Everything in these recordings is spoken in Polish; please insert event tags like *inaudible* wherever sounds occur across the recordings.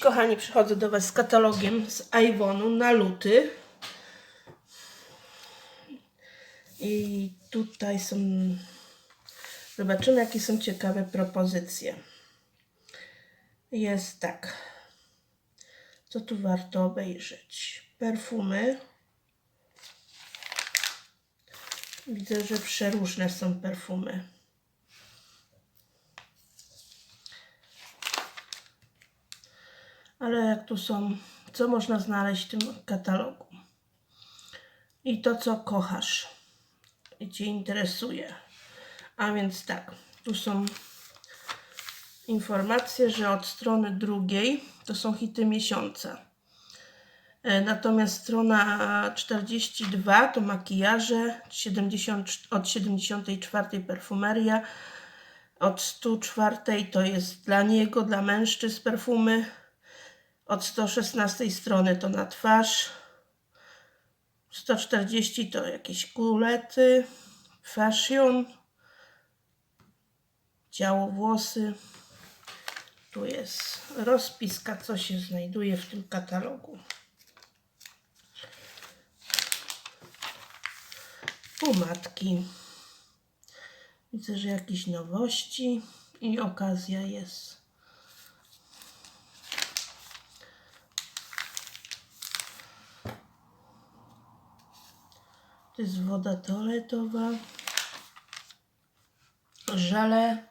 kochani, przychodzę do Was z katalogiem z Avonu na luty. I tutaj są. Zobaczymy, jakie są ciekawe propozycje. Jest tak. Co tu warto obejrzeć? Perfumy. Widzę, że przeróżne są perfumy. Ale jak tu są, co można znaleźć w tym katalogu? I to, co kochasz i Cię interesuje. A więc tak, tu są informacje, że od strony drugiej to są hity miesiąca. E, Natomiast strona 42 to makijaże, 70, od 74 perfumeria, od 104 to jest dla niego, dla mężczyzn perfumy, od 116 strony to na twarz, 140 to jakieś kulety, fashion, ciało, włosy. Tu jest rozpiska, co się znajduje w tym katalogu. Pomadki. Widzę, że jakieś nowości i okazja jest. To jest woda toaletowa. Żele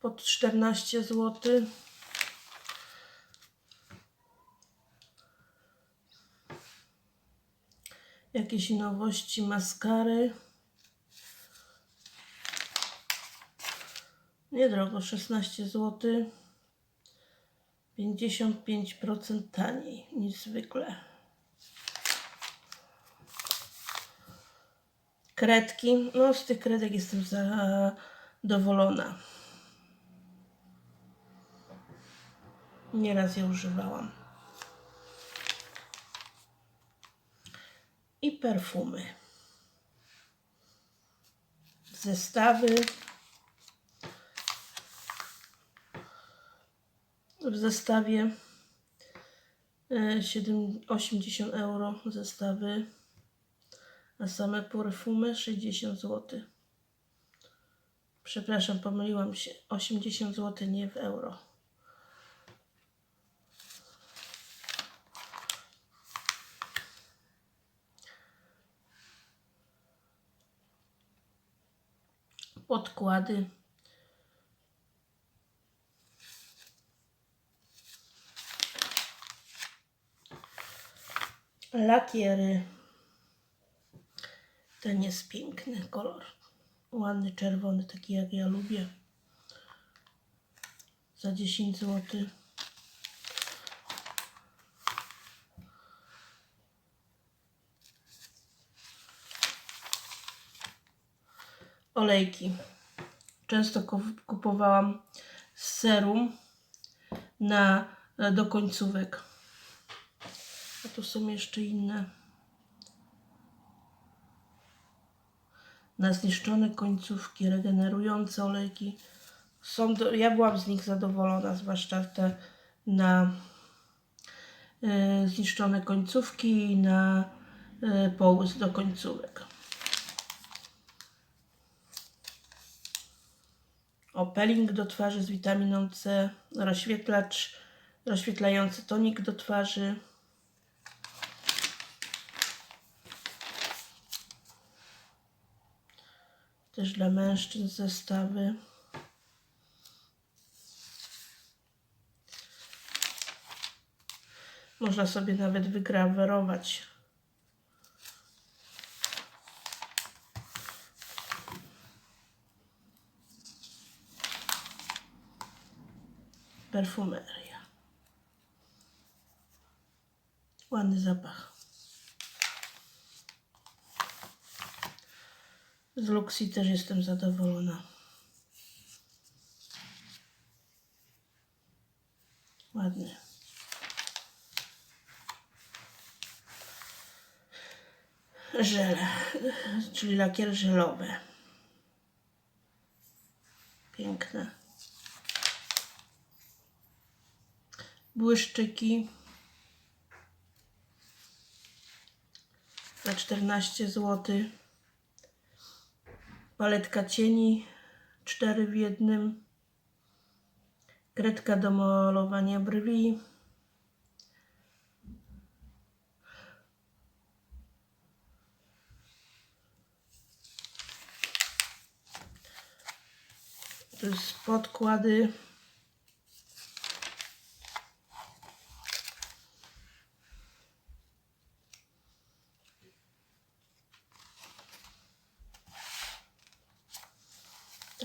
pod 14 zł. Jakieś nowości maskary. Niedrogo, 16 zł. 55% taniej niż zwykle. Kredki. No, z tych kredek jestem zadowolona. Nieraz je używałam. I perfumy. Zestawy. W zestawie e, 7, 80 euro zestawy, a same perfumy 60 zł. Przepraszam, pomyliłam się. 80 zł, nie w euro. Podkłady. Lakiery. Ten jest piękny kolor. Ładny, czerwony, taki jak ja lubię. Za 10 zł. Olejki. Często ku- kupowałam serum na, do końcówek. A tu są jeszcze inne. Na zniszczone końcówki, regenerujące olejki. Są do, ja byłam z nich zadowolona, zwłaszcza te na e, zniszczone końcówki i na e, połysk do końcówek. O, do twarzy z witaminą C, rozświetlacz, rozświetlający tonik do twarzy. Też dla mężczyzn zestawy. Można sobie nawet wygrawerować. Perfumeria. Ładny zapach. Z Luxi też jestem zadowolona. Ładny. Żele, czyli lakier żelowy. Piękne. błyszczyki za 14 zł. Paletka cieni 4 w jednym. Kredka do malowania brwi. To jest podkłady.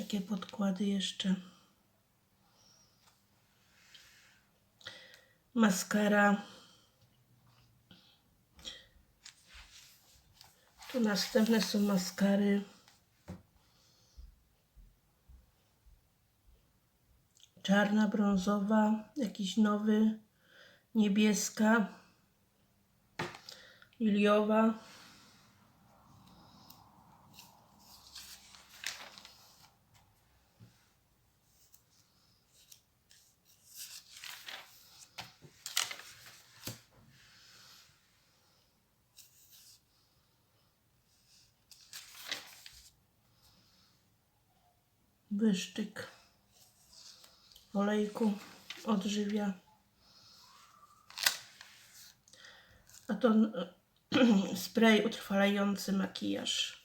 Takie podkłady jeszcze. Maskara. Tu następne są maskary. Czarna, brązowa, jakiś nowy, niebieska, liliowa. W olejku odżywia. A to e, *clears throat* spray utrwalający makijaż.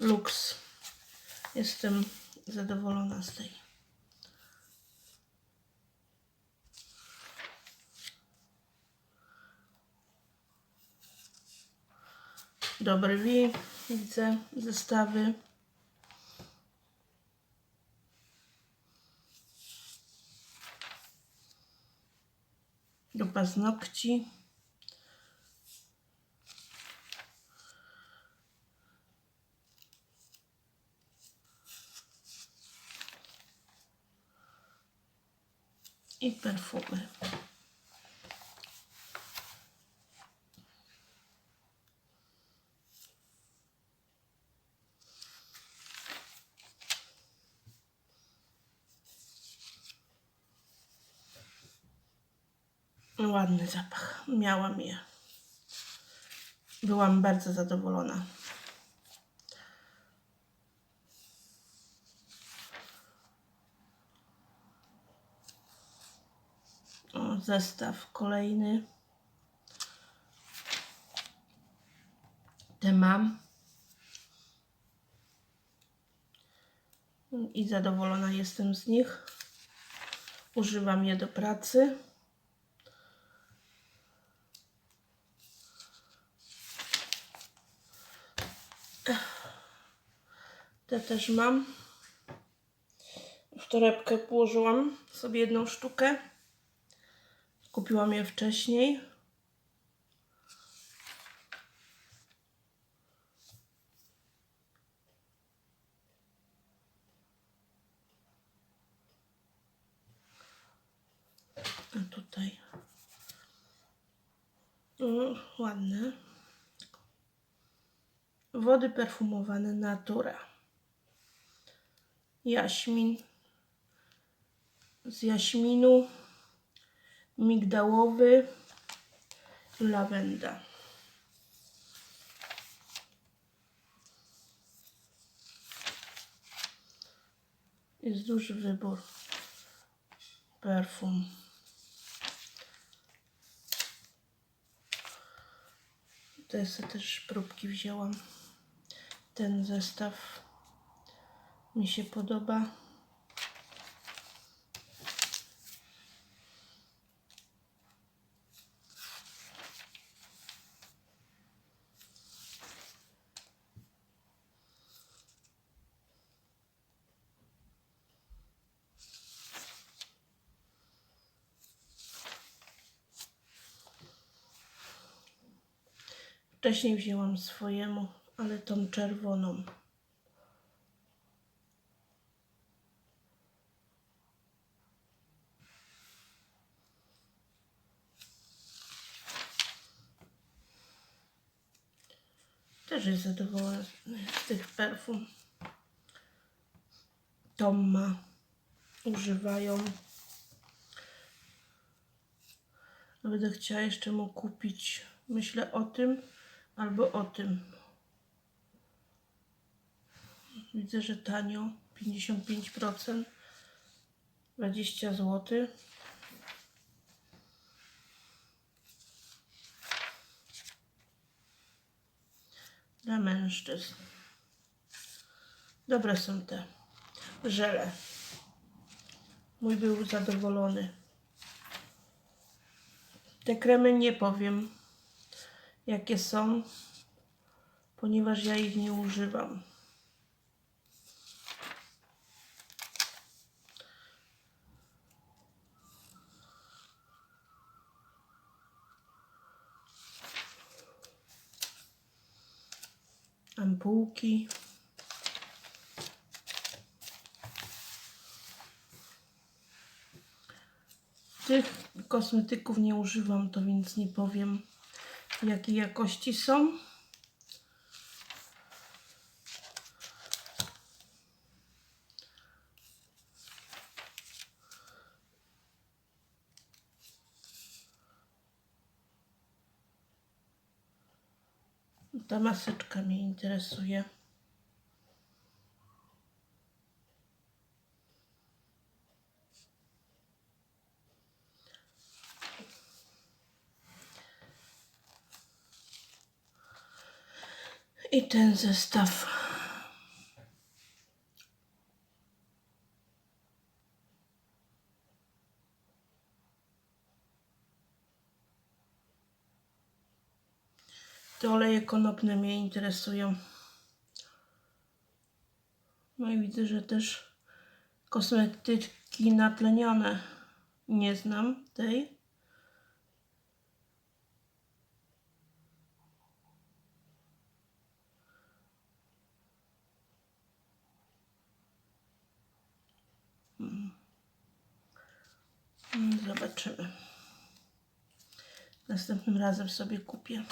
Lux. Jestem zadowolona z tej. Do brwi widzę zestawy. Do paznokci. I perfumy. Ładny zapach. Miałam je. Byłam bardzo zadowolona. O, zestaw kolejny. Te mam. I zadowolona jestem z nich. Używam je do pracy. Te też mam. W torebkę położyłam sobie jedną sztukę. Kupiłam je wcześniej. A tutaj. O, ładne. Wody perfumowane Natura. Jaśmin. Z jaśminu. Migdałowy. Lawenda. Jest duży wybór perfum. Sobie też próbki wzięłam. Ten zestaw mi się podoba. Wcześniej wzięłam swojemu, ale tą czerwoną. Też jest z tych perfum. Tom ma używają. Będę chciała jeszcze mu kupić. Myślę o tym albo o tym. Widzę, że tanio. 55%. 20 zł. Dla mężczyzn. Dobre są te żele. Mój był zadowolony. Te kremy nie powiem, jakie są, ponieważ ja ich nie używam. Ampułki. Tych kosmetyków nie używam, to więc nie powiem jakiej jakości są. Ta maseczka mnie interesuje. I ten zestaw. Te oleje konopne mnie interesują. No i widzę, że też kosmetyki natlenione. Nie znam tej. Mm, Zobaczymy. Następnym razem sobie kupię.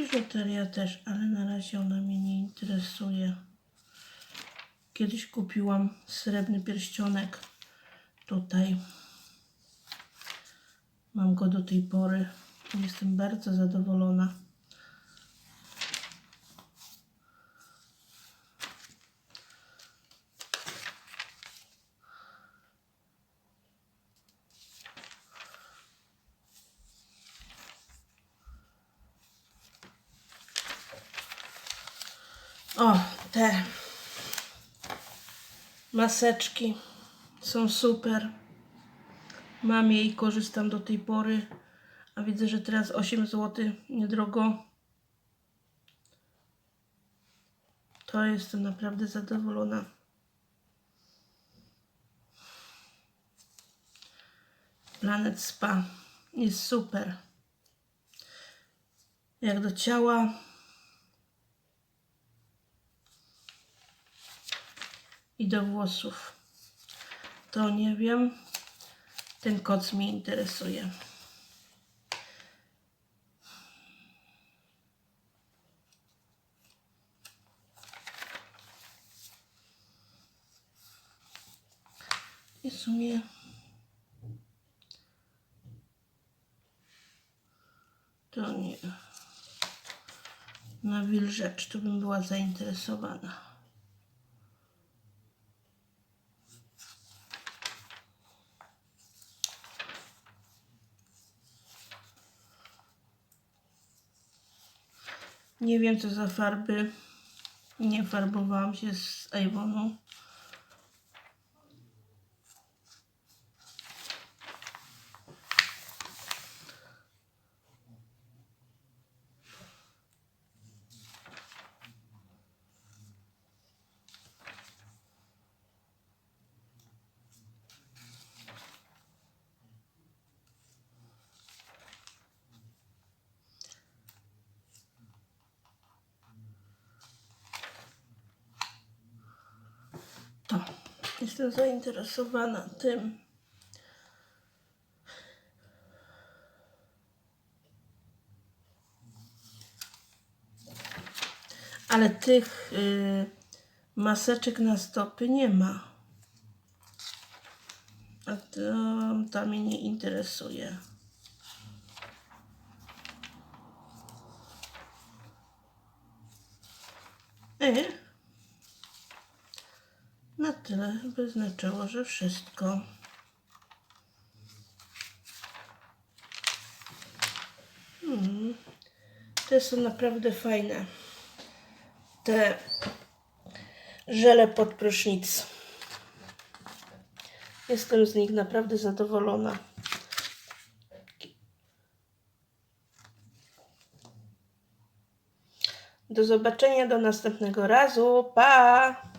Biżuteria też, ale na razie ona mnie nie interesuje. Kiedyś kupiłam srebrny pierścionek tutaj. Mam go do tej pory. Jestem bardzo zadowolona. O, te maseczki są super. Mam je i korzystam do tej pory. A widzę, że teraz 8 zł niedrogo. To jestem naprawdę zadowolona. Planet Spa jest super. Jak do ciała i do włosów. To nie wiem. Ten koc mnie interesuje. I w sumie to nie. Na wilżecz to bym była zainteresowana. Nie wiem co za farby. Nie farbowałam się z Avonu. Jestem zainteresowana tym. Ale tych y, maseczek na stopy nie ma. A to, to mnie nie interesuje. E? Na tyle by znaczyło, że wszystko. Hmm. Te są naprawdę fajne. Te żele pod prysznic. Jestem z nich naprawdę zadowolona. Do zobaczenia do następnego razu. Pa!